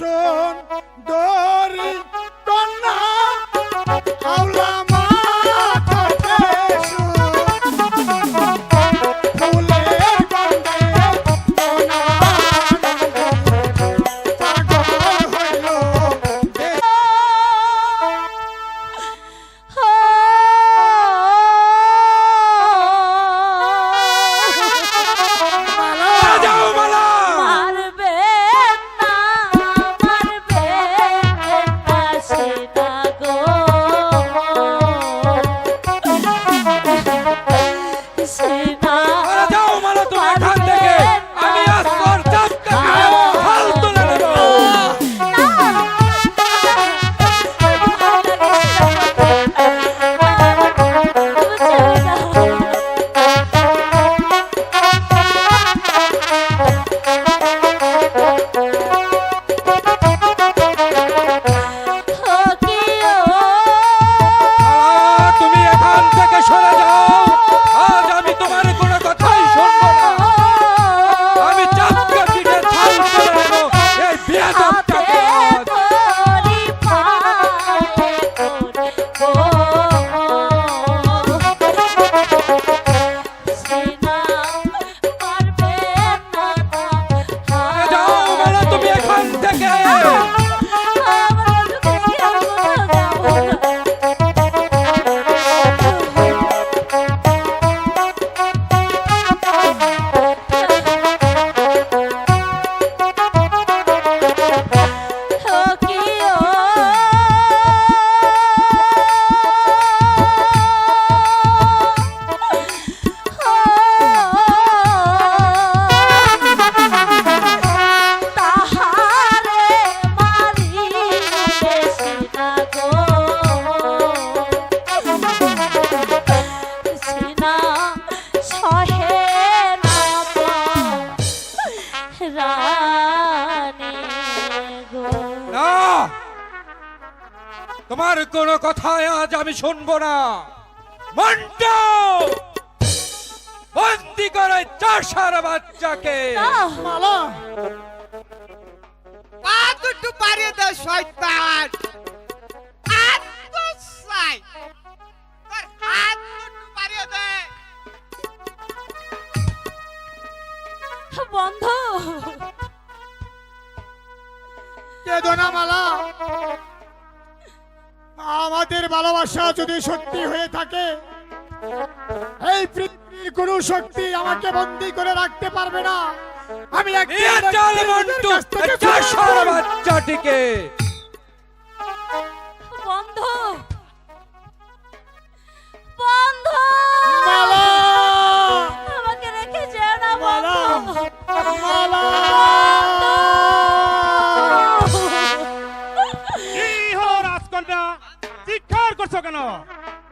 son, do তোমার কোনো কথা আজ আমি শুনব না। মন্টা! বন্দি করে চাষার বাচ্চাকে। মালা। পা পারিয়ে দাও শয়তান। বন্ধ। মালা আমাদের ভালোবাসা যদি সত্যি হয়ে থাকে এই পৃথিবীর কোন শক্তি আমাকে বন্দি করে রাখতে পারবে না। আমি একটা বাচ্চাটিকে।